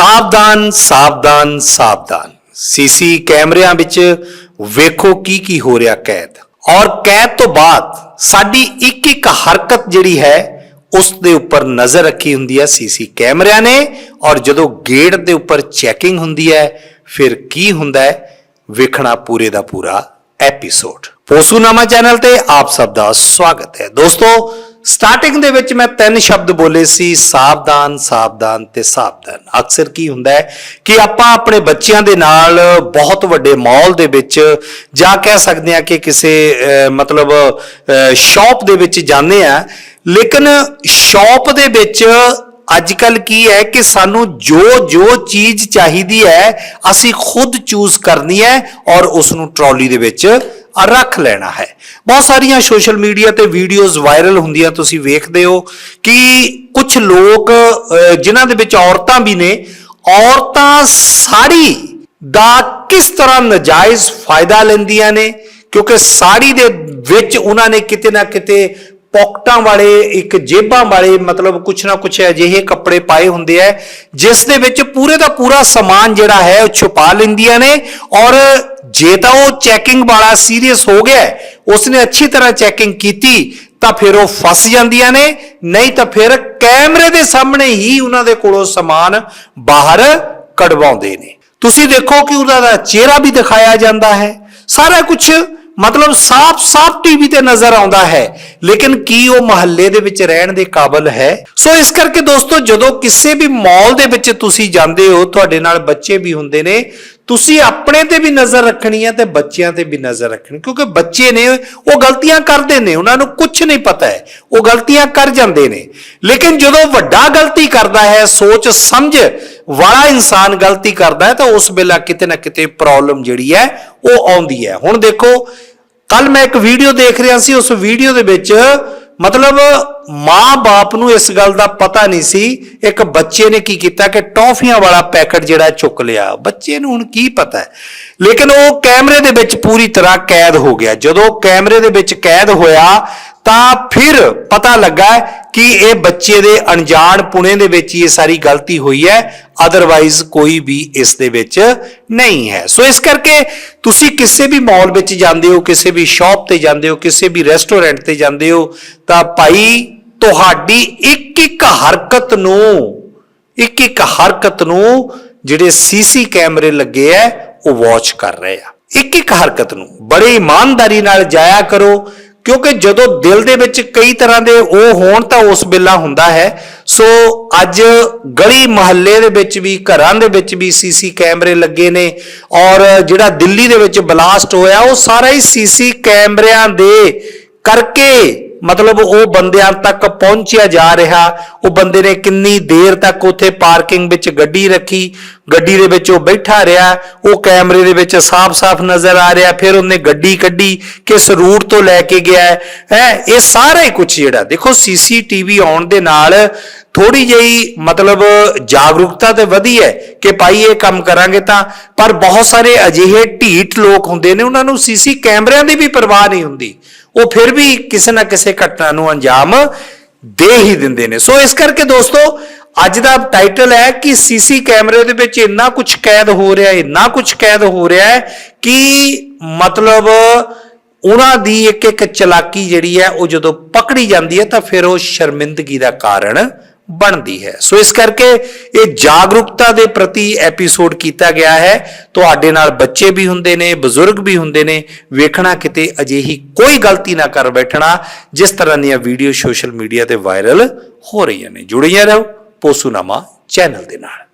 ਸਾਵਧਾਨ ਸਾਵਧਾਨ ਸਾਵਧਾਨ। ਸੀਸੀ ਕੈਮਰਿਆਂ ਵਿੱਚ ਵੇਖੋ ਕੀ ਕੀ ਹੋ ਰਿਹਾ ਕੈਦ। ਔਰ ਕੈਦ ਤੋਂ ਬਾਅਦ ਸਾਡੀ ਇੱਕ ਇੱਕ ਹਰਕਤ ਜਿਹੜੀ ਹੈ, ਉਸ ਦੇ ਉੱਪਰ ਨਜ਼ਰ ਰੱਖੀ ਹੁੰਦੀ ਹੈ ਸੀਸੀ ਕੈਮਰਿਆਂ ਨੇ। ਔਰ ਜਦੋਂ ਗੇਟ ਦੇ ਉੱਪਰ ਚੈਕਿੰਗ ਹੁੰਦੀ ਹੈ, ਫਿਰ ਕੀ ਹੁੰਦਾ ਹੈ? ਵੇਖਣਾ ਪੂਰੇ ਦਾ ਪੂਰਾ ਐਪੀਸੋਡ। ਪੋਸੂਨਾਮਾ ਚੈਨਲ ਤੇ ਆਪ ਸਭ ਦਾ ਸਵਾਗਤ ਹੈ। ਦੋਸਤੋ ਸਟਾਰਟਿੰਗ ਦੇ ਵਿੱਚ ਮੈਂ ਤਿੰਨ ਸ਼ਬਦ ਬੋਲੇ ਸੀ, ਸਾਵਧਾਨ ਸਾਵਧਾਨ ਤੇ ਸਾਵਧਾਨ। ਅਕਸਰ ਕੀ ਹੁੰਦਾ ਹੈ ਕਿ ਆਪਾਂ ਆਪਣੇ ਬੱਚਿਆਂ ਦੇ ਨਾਲ ਬਹੁਤ ਵੱਡੇ ਮਾਲ ਦੇ ਵਿੱਚ ਜਾਂ ਕਹਿ ਸਕਦੇ ਆ ਕਿ ਕਿਸੇ ਮਤਲਬ ਸ਼ਾਪ ਦੇ ਵਿੱਚ ਜਾਂਦੇ ਆ ਲੇਕਿਨ ਸ਼ਾਪ ਦੇ ਵਿੱਚ ਅੱਜ ਕੱਲ ਕੀ ਹੈ ਕਿ ਸਾਨੂੰ ਜੋ ਜੋ ਚੀਜ਼ ਚਾਹੀਦੀ ਹੈ ਅਸੀਂ ਖੁਦ ਚੂਜ਼ ਕਰਨੀ ਹੈ ਔਰ ਉਸ ਨੂੰ ਟਰਾਲੀ ਦੇ ਵਿੱਚ ਰੱਖ ਲੈਣਾ ਹੈ। ਬਹੁਤ ਸਾਰੀਆਂ ਸੋਸ਼ਲ ਮੀਡੀਆ ਤੇ ਵੀਡੀਓਜ਼ ਵਾਇਰਲ ਹੁੰਦੀਆਂ ਤੁਸੀਂ ਵੇਖਦੇ ਹੋ ਕਿ ਕੁਝ ਲੋਕ ਅਹ, ਜਿਨ੍ਹਾਂ ਦੇ ਵਿੱਚ ਔਰਤਾਂ ਵੀ ਨੇ ਔਰਤਾਂ ਸਾੜੀ ਦਾ ਕਿਸ ਤਰ੍ਹਾਂ ਨਜਾਇਜ਼ ਫਾਇਦਾ ਲੈਂਦੀਆਂ ਨੇ? ਕਿਉਂਕਿ ਸਾੜੀ ਦੇ ਵਿੱਚ ਉਹਨਾਂ ਨੇ ਕਿਤੇ ਨਾ ਕਿਤੇ ਪੌਕਟਾਂ ਵਾਲੇ, ਇੱਕ ਜੇਬਾਂ ਵਾਲੇ, ਮਤਲਬ ਕੁਛ ਨਾ ਕੁਛ ਅਜਿਹੇ ਕੱਪੜੇ ਪਾਏ ਹੁੰਦੇ ਆ, ਜਿਸ ਦੇ ਵਿੱਚ ਪੂਰੇ ਦਾ ਪੂਰਾ ਸਮਾਨ ਜਿਹੜਾ ਹੈ, ਉਹ ਛੁਪਾ ਲੈਂਦੀਆਂ ਨੇ ਔਰ ਜੇ ਤਾਂ ਉਹ ਚੈਕਿੰਗ ਵਾਲਾ ਸੀਰੀਅਸ ਹੋ ਗਿਆ, ਉਸਨੇ ਅੱਛੀ ਤਰ੍ਹਾਂ ਚੈਕਿੰਗ ਕੀਤੀ, ਤਾਂ ਫਿਰ ਉਹ ਫਸ ਜਾਂਦੀਆਂ ਨੇ, ਨਹੀਂ ਤਾਂ ਫਿਰ ਕੈਮਰੇ ਦੇ ਸਾਹਮਣੇ ਹੀ ਉਹਨਾਂ ਦੇ ਕੋਲੋਂ ਸਮਾਨ ਬਾਹਰ ਕਢਵਾਉਂਦੇ ਨੇ। ਤੁਸੀਂ ਦੇਖੋ ਕਿ ਉਹਦਾ ਦਾ ਚਿਹਰਾ ਵੀ ਦਿਖਾਇਆ ਜਾਂਦਾ ਹੈ। ਸਾਰਾ ਕੁਝ ਮਤਲਬ ਸਾਫ਼-ਸਾਫ਼ ਟੀਵੀ ਤੇ ਨਜ਼ਰ ਆਉਂਦਾ ਹੈ। ਲੇਕਿਨ ਕੀ ਉਹ ਮਹੱਲੇ ਦੇ ਵਿੱਚ ਰਹਿਣ ਦੇ ਕਾਬਿਲ ਹੈ? ਸੋ ਇਸ ਕਰਕੇ ਦੋਸਤੋ, ਜਦੋਂ ਕਿਸੇ ਵੀ ਮਾਲ ਦੇ ਵਿੱਚ ਤੁਸੀਂ ਜਾਂਦੇ ਹੋ, ਤੁਹਾਡੇ ਨਾਲ ਬੱਚੇ ਵੀ ਹੁੰਦੇ ਨੇ, ਤੁਸੀਂ ਆਪਣੇ ਤੇ ਵੀ ਨਜ਼ਰ ਰੱਖਣੀ ਹੈ ਤੇ ਬੱਚਿਆਂ ਤੇ ਵੀ ਨਜ਼ਰ ਰੱਖਣੀ ਕਿਉਂਕਿ ਬੱਚੇ ਨੇ, ਉਹ ਗਲਤੀਆਂ ਕਰਦੇ ਨੇ, ਉਹਨਾਂ ਨੂੰ ਕੁਝ ਨਹੀਂ ਪਤਾ ਹੈ। ਉਹ ਗਲਤੀਆਂ ਕਰ ਜਾਂਦੇ ਨੇ। ਲੇਕਿਨ ਜਦੋਂ ਵੱਡਾ ਗਲਤੀ ਕਰਦਾ ਹੈ, ਸੋਚ, ਸਮਝ ਵਾਲਾ ਇਨਸਾਨ ਗਲਤੀ ਕਰਦਾ ਹੈ, ਤਾਂ ਉਸ ਵੇਲੇ ਕਿਤੇ ਨਾ ਕਿਤੇ ਪ੍ਰੋਬਲਮ ਜਿਹੜੀ ਹੈ, ਉਹ ਆਉਂਦੀ ਹੈ। ਹੁਣ ਦੇਖੋ ਕੱਲ ਮੈਂ ਇੱਕ ਵੀਡੀਓ ਦੇਖ ਰਿਹਾ ਸੀ, ਉਸ ਵੀਡੀਓ ਦੇ ਵਿੱਚ ਮਤਲਬ ਮਾਂ-ਬਾਪ ਨੂੰ ਇਸ ਗੱਲ ਦਾ ਪਤਾ ਨਹੀਂ ਸੀ, ਇੱਕ ਬੱਚੇ ਨੇ ਕੀ ਕੀਤਾ ਕਿ ਟੌਫੀਆਂ ਵਾਲਾ ਪੈਕਟ ਜਿਹੜਾ ਚੁੱਕ ਲਿਆ। ਬੱਚੇ ਨੂੰ ਹੁਣ ਕੀ ਪਤਾ ਹੈ? ਲੇਕਿਨ ਉਹ ਕੈਮਰੇ ਦੇ ਵਿੱਚ ਪੂਰੀ ਤਰ੍ਹਾਂ ਕੈਦ ਹੋ ਗਿਆ। ਜਦੋਂ ਕੈਮਰੇ ਦੇ ਵਿੱਚ ਕੈਦ ਹੋਇਆ ਤਾਂ ਫਿਰ ਪਤਾ ਲੱਗਾ ਕਿ ਇਹ ਬੱਚੇ ਦੇ ਅਣਜਾਣ ਪੁਣੇ ਦੇ ਵਿੱਚ ਇਹ ਸਾਰੀ ਗਲਤੀ ਹੋਈ ਹੈ ਅਦਰਵਾਈਜ਼ ਕੋਈ ਵੀ ਇਸ ਦੇ ਵਿੱਚ ਨਹੀਂ ਹੈ। ਸੋ ਇਸ ਕਰਕੇ ਤੁਸੀਂ ਕਿਸੇ ਵੀ ਮਾਲ ਵਿੱਚ ਜਾਂਦੇ ਹੋ, ਕਿਸੇ ਵੀ ਸ਼ਾਪ ਤੇ ਜਾਂਦੇ ਹੋ, ਕਿਸੇ ਵੀ ਰੈਸਟੋਰੈਂਟ ਤੇ ਜਾਂਦੇ ਹੋ, ਤਾਂ ਭਾਈ ਤੁਹਾਡੀ ਇੱਕ ਇੱਕ ਹਰਕਤ ਨੂੰ ਇੱਕ ਇੱਕ ਹਰਕਤ ਨੂੰ ਜਿਹੜੇ ਸੀਸੀ ਕੈਮਰੇ ਲੱਗੇ ਆ ਉਹ ਵਾਚ ਕਰ ਰਹੇ ਆ। ਇੱਕ ਇੱਕ ਹਰਕਤ ਨੂੰ ਬੜੇ ਇਮਾਨਦਾਰੀ ਨਾਲ ਜਾਇਆ ਕਰੋ ਕਿਉਂਕਿ ਜਦੋਂ ਦਿਲ ਦੇ ਵਿੱਚ ਕਈ ਤਰ੍ਹਾਂ ਦੇ ਉਹ ਹੋਣ ਤਾਂ ਉਸ ਵੇਲਾ ਹੁੰਦਾ ਹੈ। ਸੋ ਅੱਜ ਗਲੀ ਮਹੱਲੇ ਦੇ ਵਿੱਚ ਵੀ, ਘਰਾਂ ਦੇ ਵਿੱਚ ਵੀ ਸੀਸੀ ਕੈਮਰੇ ਲੱਗੇ ਨੇ ਔਰ ਜਿਹੜਾ ਦਿੱਲੀ ਦੇ ਵਿੱਚ ਬਲਾਸਟ ਹੋਇਆ, ਉਹ ਸਾਰਾ ਹੀ ਸੀਸੀ ਕੈਮਰਿਆਂ ਦੇ ਕਰਕੇ ਮਤਲਬ ਉਹ ਬੰਦਿਆਂ ਤੱਕ ਪਹੁੰਚਿਆ ਜਾ ਰਿਹਾ। ਉਹ ਬੰਦੇ ਨੇ ਕਿੰਨੀ ਦੇਰ ਤੱਕ ਉੱਥੇ ਪਾਰਕਿੰਗ ਵਿੱਚ ਗੱਡੀ ਰੱਖੀ ਗੱਡੀ ਦੇ ਵਿੱਚ ਉਹ ਬੈਠਾ ਰਿਹਾ ਉਹ ਕੈਮਰੇ ਦੇ ਵਿੱਚ ਸਾਫ਼-ਸਾਫ਼ ਨਜ਼ਰ ਆ ਰਿਹਾ ਫਿਰ ਉਹਨੇ ਗੱਡੀ ਕੱਢੀ ਕਿਸ ਰੂਟ ਤੋਂ ਲੈ ਕੇ ਗਿਆ ਹੈ। ਹੈਂ, ਇਹ ਸਾਰਾ ਹੀ ਕੁਝ ਜਿਹੜਾ ਦੇਖੋ ਸੀਸੀਟੀਵੀ ਆਉਣ ਦੇ ਨਾਲ ਥੋੜੀ ਜਿਹੀ ਮਤਲਬ ਜਾਗਰੂਕਤਾ ਤੇ ਵਧੀ ਹੈ ਕਿ ਭਾਈ ਇਹ ਕੰਮ ਕਰਾਂਗੇ ਤਾਂ ਪਰ ਬਹੁਤ ਸਾਰੇ ਅਜਿਹੇ ਢੀਠ ਲੋਕ ਹੁੰਦੇ ਨੇ ਉਹਨਾਂ ਨੂੰ ਸੀਸੀ ਕੈਮਰਿਆਂ ਦੀ ਵੀ ਪਰਵਾਹ ਨਹੀਂ ਹੁੰਦੀ। ਉਹ ਫਿਰ ਵੀ ਕਿਸੇ ਨਾ ਕਿਸੇ ਘਟਨਾ ਨੂੰ ਅੰਜਾਮ ਦੇ ਹੀ ਦਿੰਦੇ ਨੇ। ਸੋ ਇਸ ਕਰਕੇ ਦੋਸਤੋ, ਅੱਜ ਦਾ ਟਾਈਟਲ ਹੈ ਕਿ ਸੀਸੀ ਕੈਮਰੇ ਦੇ ਵਿੱਚ ਇੰਨਾ ਕੁਝ ਕੈਦ ਹੋ ਰਿਹਾ ਹੈ ਇੰਨਾ ਕੁਝ ਕੈਦ ਹੋ ਰਿਹਾ ਹੈ ਕਿ ਮਤਲਬ ਉਹਨਾਂ ਦੀ ਇੱਕ ਇੱਕ ਚਲਾਕੀ ਜਿਹੜੀ ਹੈ, ਉਹ ਜਦੋਂ ਪਕੜੀ ਜਾਂਦੀ ਹੈ ਤਾਂ ਫਿਰ ਉਹ ਸ਼ਰਮਿੰਦਗੀ ਦਾ ਕਾਰਨ ਬਣਦੀ ਹੈ। ਸੋ ਇਸ ਕਰਕੇ ਇਹ ਜਾਗਰੂਕਤਾ ਦੇ ਪ੍ਰਤੀ ਐਪੀਸੋਡ ਕੀਤਾ ਗਿਆ ਹੈ। ਤੁਹਾਡੇ ਨਾਲ ਬੱਚੇ ਵੀ ਹੁੰਦੇ ਨੇ, ਬਜ਼ੁਰਗ ਵੀ ਹੁੰਦੇ ਨੇ, ਵੇਖਣਾ ਕਿਤੇ ਅਜਿਹੀ ਕੋਈ ਗਲਤੀ ਨਾ ਕਰ ਬੈਠਣਾ, ਜਿਸ ਤਰ੍ਹਾਂ ਦੀਆਂ ਵੀਡੀਓ ਸੋਸ਼ਲ ਮੀਡੀਆ ਤੇ ਵਾਇਰਲ ਹੋ ਰਹੀਆਂ ਨੇ। ਜੁੜੀਆਂ ਰਹੋ ਪੋਸੂਨਾਮਾ ਚੈਨਲ ਦੇ ਨਾਲ।